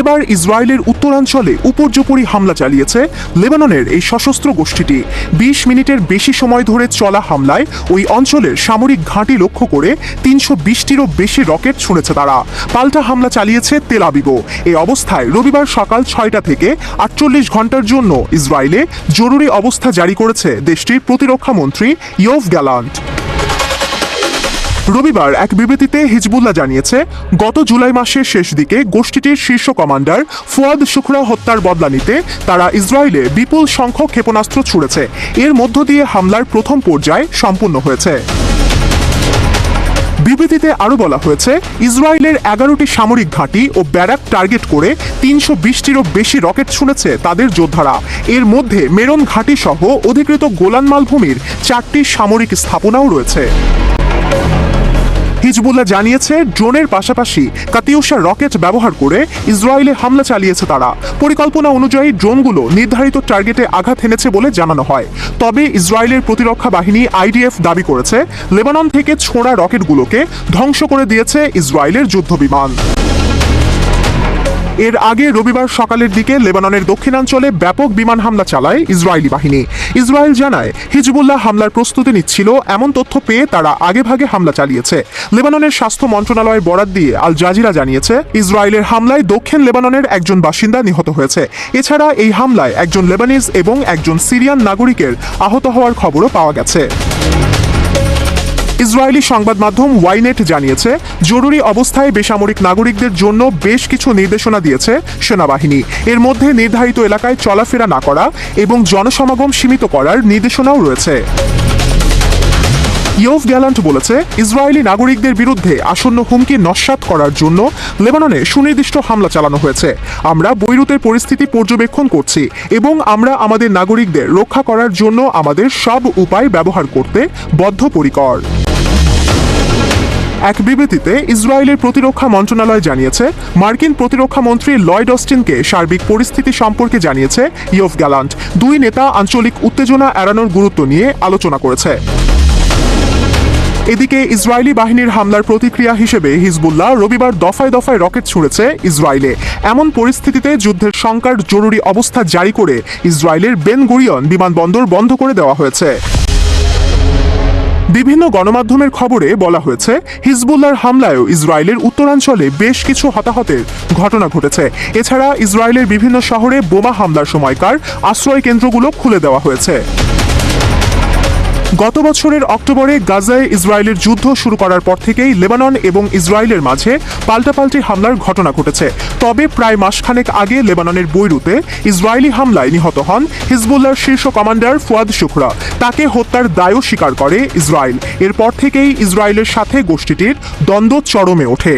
এবার ইসরায়েলের উত্তরাঞ্চলে উপর্যুপরি হামলা চালিয়েছে লেবাননের এই সশস্ত্র গোষ্ঠীটি। বিশ মিনিটের বেশি সময় ধরে চলা হামলায় ওই অঞ্চলের সামরিক ঘাঁটি লক্ষ্য করে তিনশো বিশটিরও বেশি রকেট ছুঁড়েছে তারা। পাল্টা হামলা চালিয়েছে তেল আবিবও। এই অবস্থায় রবিবার সকাল ছয়টা থেকে আটচল্লিশ ঘণ্টার জন্য ইসরায়েলে জরুরি অবস্থা জারি করেছে দেশটির প্রতিরক্ষা মন্ত্রী ইয়ভ গ্যালান্ট। রবিবার এক বিবৃতিতে হিজবুল্লাহ জানিয়েছে, গত জুলাই মাসের শেষ দিকে গোষ্ঠীটির শীর্ষ কমান্ডার ফুয়াদ শুখরা হত্যার বদলা নিতে তারা ইসরায়েলে বিপুল সংখ্যক ক্ষেপণাস্ত্র ছুড়েছে। এর মধ্য দিয়ে হামলার প্রথম পর্যায় সম্পূর্ণ হয়েছে। বিবৃতিতে আরও বলা হয়েছে, ইসরায়েলের এগারোটি সামরিক ঘাঁটি ও ব্যারাক টার্গেট করে তিনশো বিশটিরও বেশি রকেট ছুঁড়েছে তাদের যোদ্ধারা। এর মধ্যে মেরন ঘাঁটি সহ অধিকৃত গোলান মালভূমির চারটি সামরিক স্থাপনাও রয়েছে। হিজবুল্লাহ জানিয়েছে, ড্রোনের পাশাপাশি কাতিউসা রকেট ব্যবহার করে ইসরায়েলে হামলা চালিয়েছে তারা। পরিকল্পনা অনুযায়ী ড্রোনগুলো নির্ধারিত টার্গেটে আঘাত হেনেছে বলে জানানো হয়। তবে ইসরায়েলের প্রতিরক্ষা বাহিনী আইডিএফ দাবি করেছে, লেবানন থেকে ছোড়া রকেটগুলোকে ধ্বংস করে দিয়েছে ইসরায়েলের যুদ্ধবিমান। এর আগে রবিবার সকালের দিকে লেবাননের দক্ষিণাঞ্চলে ব্যাপক বিমান হামলা চালায় ইসরায়েলি বাহিনী। ইসরায়েল জানায়, হিজবুল্লাহ হামলার প্রস্তুতি নিচ্ছিল, এমন তথ্য পেয়ে তারা আগেভাগে হামলা চালিয়েছে। লেবাননের স্বাস্থ্য মন্ত্রণালয়ের বরাত দিয়ে আল জাজিরা জানিয়েছে, ইসরায়েলের হামলায় দক্ষিণ লেবাননের একজন বাসিন্দা নিহত হয়েছে। এছাড়া এই হামলায় একজন লেবানিজ এবং একজন সিরিয়ান নাগরিকের আহত হওয়ার খবরও পাওয়া গেছে। ইসরায়েলি সংবাদ মাধ্যম ওয়াইনেট জানিয়েছে, জরুরি অবস্থায় বেসামরিক নাগরিকদের জন্য বেশ কিছু নির্দেশনা দিয়েছে সেনাবাহিনী। এর মধ্যে নির্ধারিত এলাকায় চলাফেরা না করা এবং জনসমাগম সীমিত করার নির্দেশনাও রয়েছে। ইয়ভ গ্যালান্ট বলেছে, ইসরায়েলি নাগরিকদের বিরুদ্ধে আসন্ন হুমকি নস্যাৎ করার জন্য লেবাননে সুনির্দিষ্ট হামলা চালানো হয়েছে। আমরা বৈরুতের পরিস্থিতি পর্যবেক্ষণ করছি এবং আমরা আমাদের নাগরিকদের রক্ষা করার জন্য আমাদের সব উপায় ব্যবহার করতে বদ্ধপরিকর। এক বিবৃতিতে ইসরায়েলের প্রতিরক্ষা মন্ত্রণালয় জানিয়েছে, মার্কিন প্রতিরক্ষা মন্ত্রী লয়েড অস্টিনকে সার্বিক পরিস্থিতি সম্পর্কে জানিয়েছে ইয়ফ গ্যালান্ট। দুই নেতা আঞ্চলিক উত্তেজনা এড়ানোর গুরুত্ব নিয়ে আলোচনা করেছে। এদিকে ইসরায়েলি বাহিনীর হামলার প্রতিক্রিয়া হিসেবে হিজবুল্লাহ রবিবার দফায় দফায় রকেট ছুঁড়েছে ইসরায়েলে। এমন পরিস্থিতিতে যুদ্ধের শঙ্কার জরুরি অবস্থা জারি করে ইসরায়েলের বেন গুরিয়ন বিমানবন্দর বন্ধ করে দেওয়া হয়েছে। বিভিন্ন গণমাধ্যমের খবরে বলা হয়েছে হিজবুল্লার হামলায়ও ইসরায়েলের উত্তরাঞ্চলে বেশ কিছু হতাহতের ঘটনা ঘটেছে। এছাড়া ইসরায়েলের বিভিন্ন শহরে বোমা হামলার সময়কার আশ্রয় কেন্দ্রগুলো খুলে দেওয়া হয়েছে। গত বছরের অক্টোবরে গাজায় ইসরায়েলের যুদ্ধ শুরু করার পর থেকেই লেবানন এবং ইসরায়েলের মাঝে পাল্টাপাল্টি হামলার ঘটনা ঘটেছে। তবে প্রায় মাসখানেক আগে লেবাননের বৈরুতে ইসরায়েলি হামলায় নিহত হন হিজবুল্লাহর শীর্ষ কমান্ডার ফুয়াদ শুখরা তাকে হত্যার দায়ও স্বীকার করে ইসরায়েল। এরপর থেকেই ইসরায়েলের সাথে গোষ্ঠীটির দ্বন্দ্ব চরমে ওঠে।